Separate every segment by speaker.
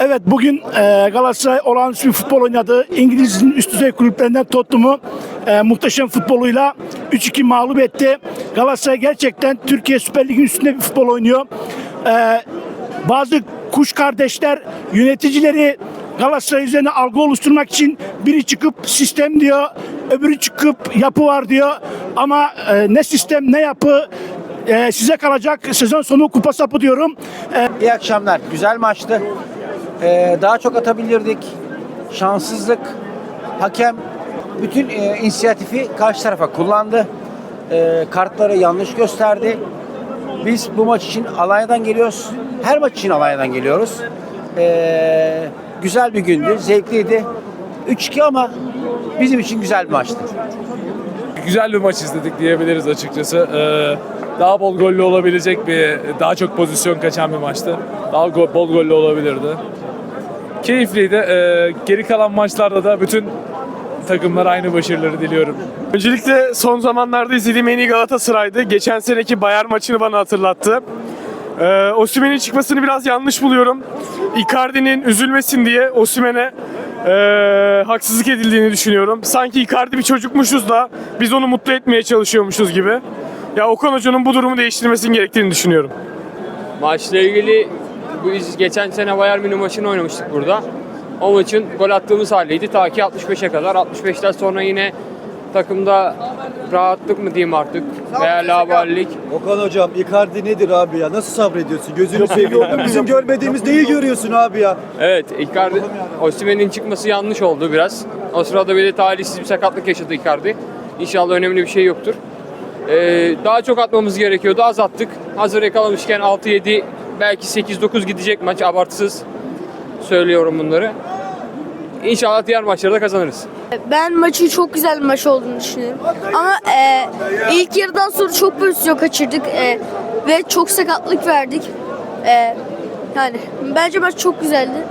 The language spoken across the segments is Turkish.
Speaker 1: Evet bugün e, Galatasaray olağanüstü bir futbol oynadı. İngiliz'in üst düzey kulüplerinden Tottenham'ı e, muhteşem futboluyla 3-2 mağlup etti. Galatasaray gerçekten Türkiye Süper Ligi'nin üstünde bir futbol oynuyor. E, bazı kuş kardeşler yöneticileri Galatasaray üzerine algı oluşturmak için biri çıkıp sistem diyor, öbürü çıkıp yapı var diyor. Ama e, ne sistem ne yapı e, size kalacak. Sezon sonu kupa sapı diyorum. E,
Speaker 2: İyi akşamlar. Güzel maçtı. Ee, daha çok atabilirdik. Şanssızlık. Hakem bütün e, inisiyatifi karşı tarafa kullandı. Ee, kartları yanlış gösterdi. Biz bu maç için Alanya'dan geliyoruz. Her maç için Alanya'dan geliyoruz. Ee, güzel bir gündü. Zevkliydi. 3-2 ama bizim için güzel bir maçtı.
Speaker 3: güzel bir maç izledik diyebiliriz açıkçası. Ee, daha bol gollü olabilecek bir, daha çok pozisyon kaçan bir maçtı. Daha go- bol gollü olabilirdi. Keyifliydi. Ee, geri kalan maçlarda da bütün takımlara aynı başarıları diliyorum.
Speaker 4: Öncelikle son zamanlarda izlediğim en iyi Galatasaray'dı. Geçen seneki Bayern maçını bana hatırlattı. Ee, Osimhen'in çıkmasını biraz yanlış buluyorum. Icardi'nin üzülmesin diye Osimhen'e ee, haksızlık edildiğini düşünüyorum. Sanki Icardi bir çocukmuşuz da biz onu mutlu etmeye çalışıyormuşuz gibi. Ya Okan Hoca'nın bu durumu değiştirmesini gerektiğini düşünüyorum.
Speaker 5: Maçla ilgili biz geçen sene Bayern Münih maçını oynamıştık burada. O maçın gol attığımız haldeydi ta ki 65'e kadar. 65'ten sonra yine takımda rahatlık mı diyeyim artık veya laballik.
Speaker 6: Okan hocam Icardi nedir abi ya? Nasıl sabrediyorsun? Gözünü seveyim. Bizim görmediğimiz neyi görüyorsun abi ya?
Speaker 5: Evet Icardi, Osimhen'in çıkması yanlış oldu biraz. O sırada bir de talihsiz bir sakatlık yaşadı Icardi. İnşallah önemli bir şey yoktur. Ee, daha çok atmamız gerekiyordu. Az attık. Hazır yakalamışken 6-7 belki 8-9 gidecek maç. Abartısız söylüyorum bunları. İnşallah diğer maçlarda kazanırız.
Speaker 7: Ben maçın çok güzel bir maç olduğunu düşünüyorum. Ama e, ilk yarıdan sonra çok pozisyon kaçırdık e, ve çok sakatlık verdik. E, yani bence maç çok güzeldi.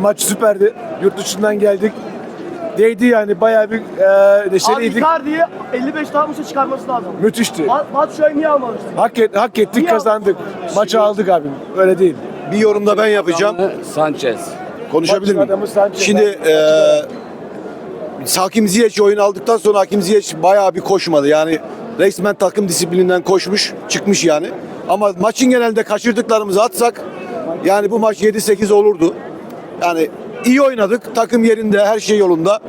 Speaker 8: Maç süperdi. Yurt dışından geldik. Değdi yani bayağı bir e, neşeliydik.
Speaker 9: Icardi'yi 55 tane Musa çıkarması lazım.
Speaker 8: Müthişti.
Speaker 9: Bat Batshuayi niye almamıştı?
Speaker 8: Hak, et, hak ettik kazandık. Maçı aldık abi. Öyle değil.
Speaker 6: Bir yorum da ben yapacağım.
Speaker 10: Sanchez.
Speaker 6: Konuşabilir
Speaker 8: Maçın
Speaker 6: miyim?
Speaker 8: adamı Sanchez.
Speaker 6: Şimdi eee Hakim Ziyech oyun aldıktan sonra Hakim Ziyech bayağı bir koşmadı. Yani resmen takım disiplininden koşmuş, çıkmış yani. Ama maçın genelinde kaçırdıklarımızı atsak yani bu maç 7-8 olurdu. Yani iyi oynadık. Takım yerinde, her şey yolunda.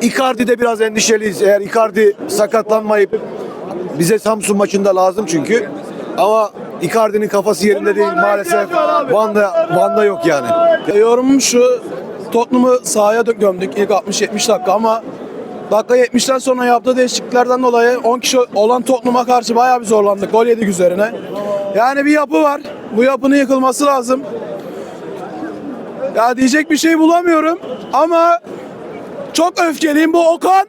Speaker 6: Icardi de biraz endişeliyiz. Eğer Icardi sakatlanmayıp bize Samsun maçında lazım çünkü. Ama Icardi'nin kafası yerinde değil maalesef. Van'da, Van'da yok yani.
Speaker 8: Yorumum şu. Tottenham'ı sahaya gömdük ilk 60-70 dakika ama dakika 70'ten sonra yaptığı değişikliklerden dolayı 10 kişi olan Tottenham'a karşı bayağı bir zorlandık. Gol yedik üzerine. Yani bir yapı var. Bu yapının yıkılması lazım. Ya diyecek bir şey bulamıyorum ama çok öfkeliyim bu Okan.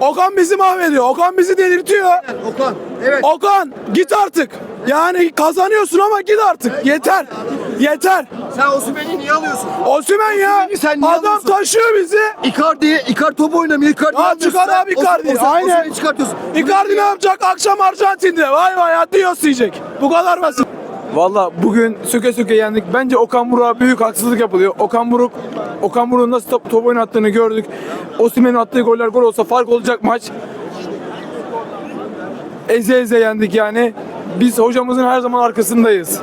Speaker 8: Okan bizi mahvediyor. Okan bizi delirtiyor.
Speaker 6: Okan, evet.
Speaker 8: Okan git artık. Yani kazanıyorsun ama git artık. Yeter. Yeter.
Speaker 6: Sen Osimhen'i niye alıyorsun?
Speaker 8: Osman ya.
Speaker 6: Sen niye
Speaker 8: Adam
Speaker 6: alıyorsun?
Speaker 8: taşıyor bizi.
Speaker 6: Icardi, Icardi top oynamıyor. Icardi
Speaker 8: Ya çıkar abi Icardi.
Speaker 6: Osim-
Speaker 8: Aynen.
Speaker 6: Osimhen'i çıkartıyorsun.
Speaker 8: Icardi ne yapacak? Akşam Arjantin'de. Vay vay Adios diyecek. Bu kadar basit. Valla bugün söke söke yendik. Bence Okan Buruk'a büyük haksızlık yapılıyor. Okan Buruk, Okan Buruk'un nasıl top, top oynattığını gördük. Osimhen'in attığı goller gol olsa fark olacak maç. Eze eze yendik yani. Biz hocamızın her zaman arkasındayız.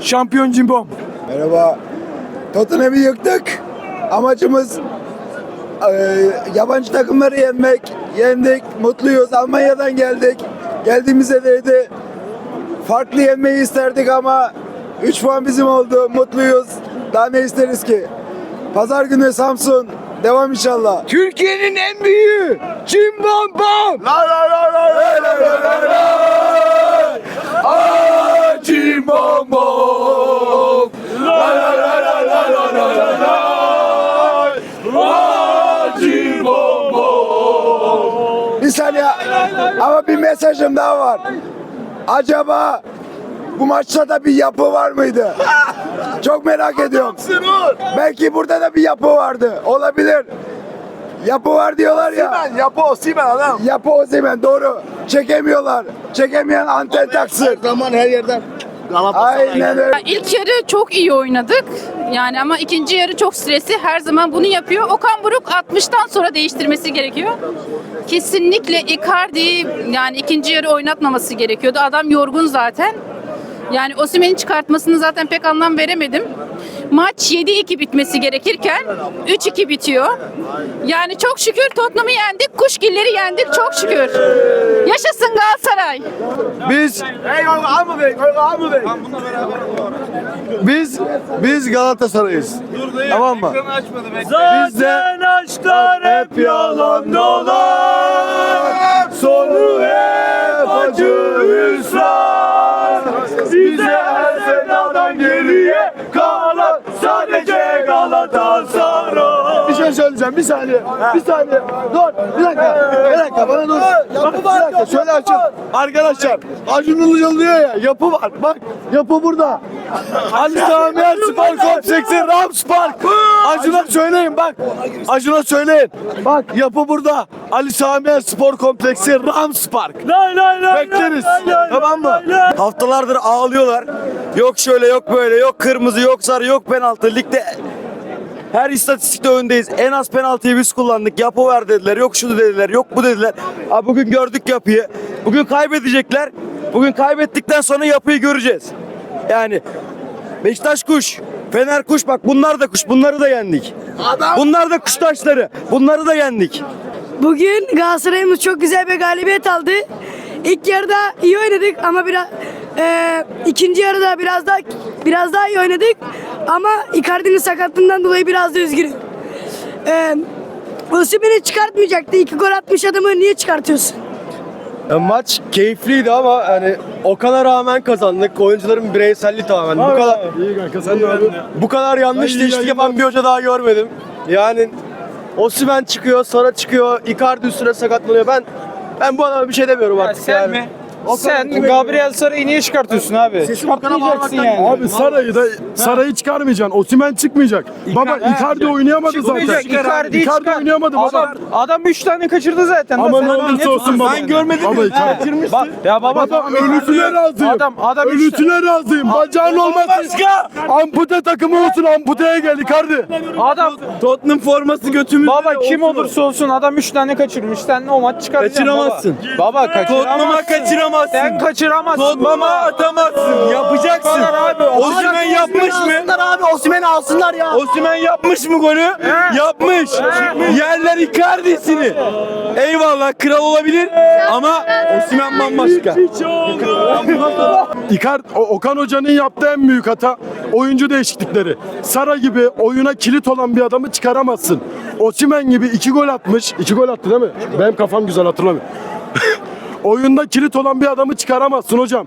Speaker 8: Şampiyon cimbom.
Speaker 11: Merhaba. Tottenham'ı yıktık. Amacımız e, yabancı takımları yenmek. Yendik, mutluyuz. Almanya'dan geldik. Geldiğimizde değdi. Farklı yenmeyi isterdik ama 3 puan bizim oldu. Mutluyuz. Daha ne isteriz ki? Pazar günü Samsun. Devam inşallah. Türkiye'nin en büyüğü. Cimbom bom. La la la la la la la la. Aa, Cimbom bom. Bir saniye ama bir mesajım daha var. Acaba bu maçta da bir yapı var mıydı? Çok merak ediyorum. Belki burada da bir yapı vardı. Olabilir. Yapı var diyorlar ya.
Speaker 6: Yapı Osimhen adam.
Speaker 11: Yapı Osimhen doğru. Çekemiyorlar. Çekemeyen anten taksın.
Speaker 6: zaman her yerden. Aynen öyle.
Speaker 12: İlk yarı çok iyi oynadık. Yani ama ikinci yarı çok stresli. Her zaman bunu yapıyor. Okan Buruk 60'tan sonra değiştirmesi gerekiyor. Kesinlikle Icardi'yi yani ikinci yarı oynatmaması gerekiyordu. Adam yorgun zaten. Yani Osimhen'in çıkartmasını zaten pek anlam veremedim. Maç 7-2 bitmesi gerekirken 3-2 bitiyor. Yani çok şükür Tottenham'ı yendik, Kuşgilleri yendik çok şükür. Yaşasın Galatasaray.
Speaker 13: Biz Biz biz Galatasaray'ız. Tamam mı? Biz de hep yalan dolar. Sonu hep acı hüsran. Bize her sevdadan geriye kalan sadece Galatasaray.
Speaker 6: Bir şey söyleyeceğim bir saniye. Bir saniye. Dur bir dakika. Bir dakika bana dur. Bak, bir dakika şöyle açın. Arkadaşlar Acun Ilıcalı diyor ya yapı var. Bak yapı burada. Ali Sami Yen Spor Kompleksi Rams Park. Acun'a söyleyin bak. Acun'a söyleyin. Bak yapı burada. Ali Sami Spor Kompleksi Rams Park. Bekleriz. Tamam mı?
Speaker 13: Haftalardır ağlıyorlar. Yok şöyle yok böyle yok kırmızı yok sarı yok penaltı. Ligde her istatistikte öndeyiz. En az penaltıyı biz kullandık. Yapı ver dediler. Yok şunu dediler. Yok bu dediler. Abi bugün gördük yapıyı. Bugün kaybedecekler. Bugün kaybettikten sonra yapıyı göreceğiz. Yani Beşiktaş kuş. Fener kuş bak bunlar da kuş. Bunları da yendik. Bunlar da kuş taşları. Bunları da yendik.
Speaker 2: Bugün Galatasaray'ımız çok güzel bir galibiyet aldı. İlk yarıda iyi oynadık ama biraz e, ikinci yarıda biraz daha biraz daha iyi oynadık. Ama Icardi'nin sakatlığından dolayı biraz da üzgünüm. E, Osimhen'i çıkartmayacaktı. İki gol atmış adamı niye çıkartıyorsun?
Speaker 13: maç keyifliydi ama hani Okan'a rağmen kazandık. Oyuncuların bireyselliği tamamen. Bu kadar bu kadar yanlış değişiklik yapan bir hoca daha görmedim. Yani Osimhen çıkıyor, sonra çıkıyor, Icardi üstüne sakatlanıyor. Ben ben bu adama bir şey demiyorum artık
Speaker 14: Sen
Speaker 13: yani.
Speaker 14: mi? Sen Gabriel Sarı'yı niye çıkartıyorsun abi? Çıkartmayacaksın yani.
Speaker 15: Abi Saray'ı da Saray'ı çıkarmayacaksın. Osimhen çıkmayacak. Baba Icardi oynayamadı zaten.
Speaker 14: Çıkmayacak. Icardi'yi
Speaker 15: Icardi
Speaker 14: çıkar.
Speaker 15: oynayamadı baba.
Speaker 14: Adam, adam 3 tane kaçırdı zaten.
Speaker 15: Ama ne
Speaker 14: adam
Speaker 15: olursa olsun baba.
Speaker 14: Ben görmedim.
Speaker 15: Baba Icardi.
Speaker 14: Bak, ya baba,
Speaker 15: Baba ölüsüne razıyım.
Speaker 14: Adam adam
Speaker 15: Ölüsüne razıyım. Bacağın olmasın. Ampute takımı olsun. Amputeye gel Icardi.
Speaker 14: adam
Speaker 13: Tottenham forması götümüzde.
Speaker 14: Baba kim olursa olsun adam 3 tane kaçırmış. Sen o maç çıkaracaksın
Speaker 13: Kaçıramazsın.
Speaker 14: baba. Baba kaçıramazsın.
Speaker 13: Tottenham'a kaçıramazsın.
Speaker 14: Sen kaçıramazsın
Speaker 13: Tottenham'a
Speaker 14: baba.
Speaker 13: atamazsın. Yapacaksın.
Speaker 14: Abi.
Speaker 13: Osimhen yapmış mı?
Speaker 6: abi Osimhen'i alsınlar ya.
Speaker 13: Osimhen yapmış mı golü? Yapmış. Yerler Icardi'sini. Eyvallah kral olabilir ama Osimhen bambaşka.
Speaker 15: Icardi, O- Okan Hoca'nın yaptığı en büyük hata oyuncu değişiklikleri. Sara gibi oyuna kilit olan bir adamı çıkaramazsın. Osimhen gibi iki gol atmış. iki gol attı değil mi? Benim kafam güzel hatırlamıyorum. Oyunda kilit olan bir adamı çıkaramazsın hocam.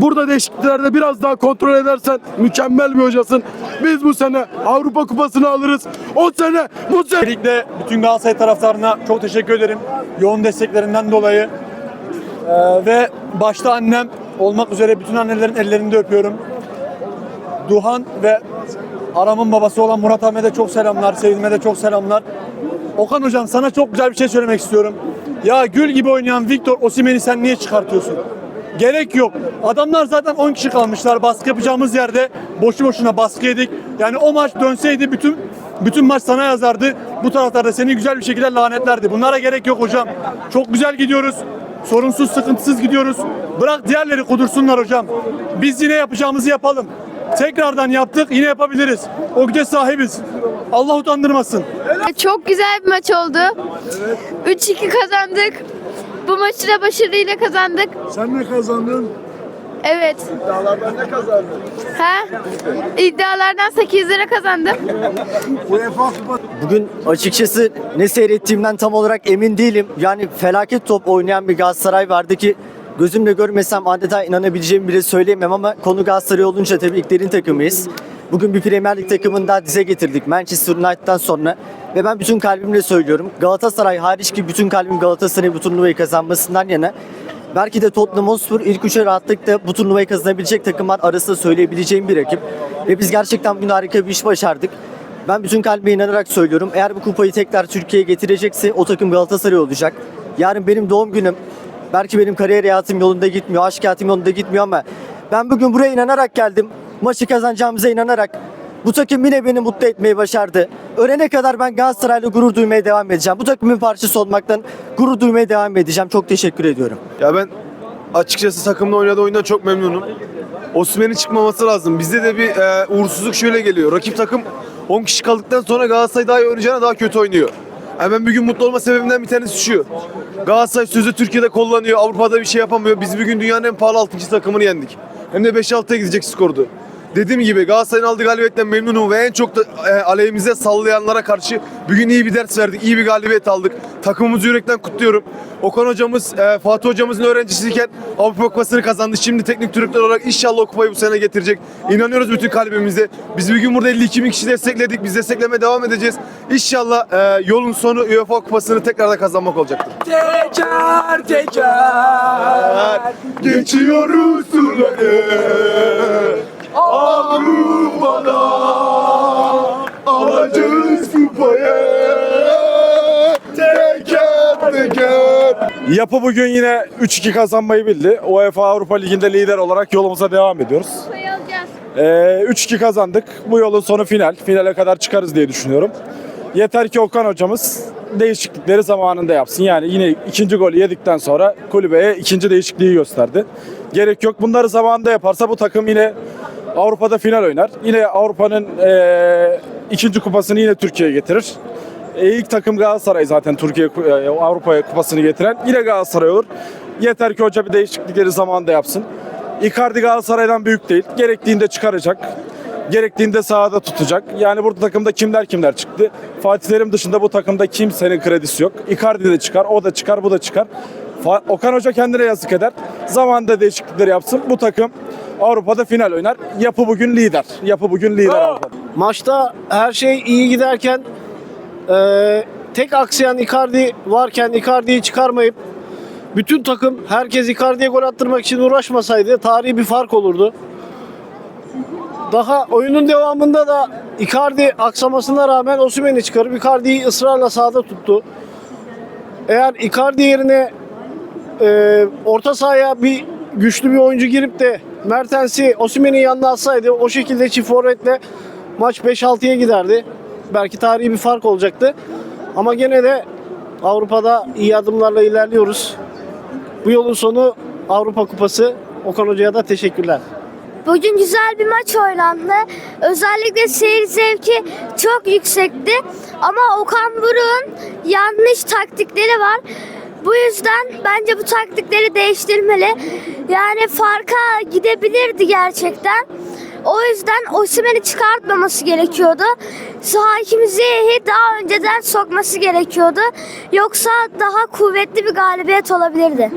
Speaker 15: Burada değişikliklerde biraz daha kontrol edersen mükemmel bir hocasın. Biz bu sene Avrupa Kupası'nı alırız. O sene bu sene
Speaker 16: Öncelikle bütün Galatasaray taraftarına çok teşekkür ederim. Yoğun desteklerinden dolayı. Ee, ve başta annem olmak üzere bütün annelerin ellerinde öpüyorum. Duhan ve Aram'ın babası olan Murat Ahmet'e çok selamlar. Sevilm'e de çok selamlar. Okan hocam sana çok güzel bir şey söylemek istiyorum. Ya gül gibi oynayan Victor Osimhen'i sen niye çıkartıyorsun? Gerek yok. Adamlar zaten 10 kişi kalmışlar. Baskı yapacağımız yerde boşu boşuna baskı yedik. Yani o maç dönseydi bütün bütün maç sana yazardı. Bu taraftar da seni güzel bir şekilde lanetlerdi. Bunlara gerek yok hocam. Çok güzel gidiyoruz. Sorunsuz, sıkıntısız gidiyoruz. Bırak diğerleri kudursunlar hocam. Biz yine yapacağımızı yapalım. Tekrardan yaptık, yine yapabiliriz. O güce sahibiz. Allah utandırmasın.
Speaker 2: Çok güzel bir maç oldu. 3-2 kazandık. Bu maçı da başarıyla kazandık.
Speaker 15: Sen ne kazandın?
Speaker 2: Evet.
Speaker 6: Dağlardan ne kazandın?
Speaker 2: Ha? İddialardan 8 lira kazandım.
Speaker 6: UEFA.
Speaker 17: Bugün açıkçası ne seyrettiğimden tam olarak emin değilim. Yani felaket top oynayan bir Galatasaray vardı ki gözümle görmesem adeta inanabileceğimi bile söyleyemem ama konu Galatasaray olunca tabii ilklerin takımıyız. Bugün bir Premier Lig takımını daha dize getirdik Manchester United'dan sonra ve ben bütün kalbimle söylüyorum. Galatasaray hariç ki bütün kalbim Galatasaray'ın bu turnuvayı kazanmasından yana. Belki de Tottenham Hotspur ilk üçe rahatlıkla bu turnuvayı kazanabilecek takımlar arasında söyleyebileceğim bir rakip. Ve biz gerçekten bugün harika bir iş başardık. Ben bütün kalbime inanarak söylüyorum. Eğer bu kupayı tekrar Türkiye'ye getirecekse o takım Galatasaray olacak. Yarın benim doğum günüm. Belki benim kariyer hayatım yolunda gitmiyor, aşk hayatım yolunda gitmiyor ama Ben bugün buraya inanarak geldim. Maçı kazanacağımıza inanarak. Bu takım yine beni mutlu etmeyi başardı. Ölene kadar ben Galatasaray'la gurur duymaya devam edeceğim. Bu takımın parçası olmaktan gurur duymaya devam edeceğim. Çok teşekkür ediyorum.
Speaker 6: Ya ben açıkçası takımla oynadığı oyundan çok memnunum. Osimhen'in çıkmaması lazım. Bizde de bir e, uğursuzluk şöyle geliyor. Rakip takım 10 kişi kaldıktan sonra Galatasaray daha iyi oynayacağına daha kötü oynuyor. Yani ben bugün mutlu olma sebebimden bir tanesi şu. Galatasaray sözü Türkiye'de kullanıyor. Avrupa'da bir şey yapamıyor. Biz bugün dünyanın en pahalı 6. takımını yendik. Hem de 5-6'ya gidecek skordu. Dediğim gibi Galatasaray'ın aldığı galibiyetten memnunum ve en çok da e, aleyhimize sallayanlara karşı bugün iyi bir ders verdik, iyi bir galibiyet aldık. Takımımızı yürekten kutluyorum. Okan hocamız, e, Fatih hocamızın öğrencisiyken Avrupa Kupası'nı kazandı. Şimdi teknik direktör olarak inşallah o kupayı bu sene getirecek. İnanıyoruz bütün kalbimizle. Biz bugün burada 52 bin kişi destekledik. Biz desteklemeye devam edeceğiz. İnşallah e, yolun sonu UEFA Kupası'nı tekrar da kazanmak olacaktır.
Speaker 18: Teker teker.
Speaker 6: Geçiyoruz suları Avrupa'da Alacağız kupayı Teker teker
Speaker 18: Yapı bugün yine 3-2 kazanmayı bildi. UEFA Avrupa Ligi'nde lider olarak yolumuza devam ediyoruz. Ee, 3-2 kazandık. Bu yolun sonu final. Finale kadar çıkarız diye düşünüyorum. Yeter ki Okan hocamız değişiklikleri zamanında yapsın. Yani yine ikinci golü yedikten sonra kulübeye ikinci değişikliği gösterdi. Gerek yok. Bunları zamanında yaparsa bu takım yine Avrupa'da final oynar. Yine Avrupa'nın eee, ikinci kupasını yine Türkiye'ye getirir. E, ilk takım Galatasaray zaten Türkiye e, Avrupa kupasını getiren. Yine Galatasaray olur. Yeter ki hoca bir değişiklikleri zamanında yapsın. Icardi Galatasaray'dan büyük değil. Gerektiğinde çıkaracak. Gerektiğinde sahada tutacak. Yani burada takımda kimler kimler çıktı. Fatih Terim dışında bu takımda kimsenin kredisi yok. Icardi de çıkar, o da çıkar, bu da çıkar. Okan Hoca kendine yazık eder. Zamanında değişiklikleri yapsın. Bu takım Avrupa'da final oynar. Yapı bugün lider. Yapı bugün lider Avrupa'da.
Speaker 19: Maçta her şey iyi giderken eee, tek aksayan Icardi varken Icardi'yi çıkarmayıp bütün takım herkes Icardi'ye gol attırmak için uğraşmasaydı tarihi bir fark olurdu. Daha oyunun devamında da Icardi aksamasına rağmen Osimhen'i çıkarıp Icardi'yi ısrarla sahada tuttu. Eğer Icardi yerine e, orta sahaya bir güçlü bir oyuncu girip de Mertens'i Osimhen'in yanına atsaydı o şekilde çift forvetle maç 5-6'ya giderdi. Belki tarihi bir fark olacaktı. Ama gene de Avrupa'da iyi adımlarla ilerliyoruz. Bu yolun sonu Avrupa Kupası. Okan Hoca'ya da teşekkürler.
Speaker 20: Bugün güzel bir maç oynandı. Özellikle seyir zevki çok yüksekti. Ama Okan Buruk'un yanlış taktikleri var. Bu yüzden bence bu taktikleri değiştirmeli. Yani farka gidebilirdi gerçekten. O yüzden Osimhen'i çıkartmaması gerekiyordu. Hakim Ziyech'i daha önceden sokması gerekiyordu. Yoksa daha kuvvetli bir galibiyet olabilirdi.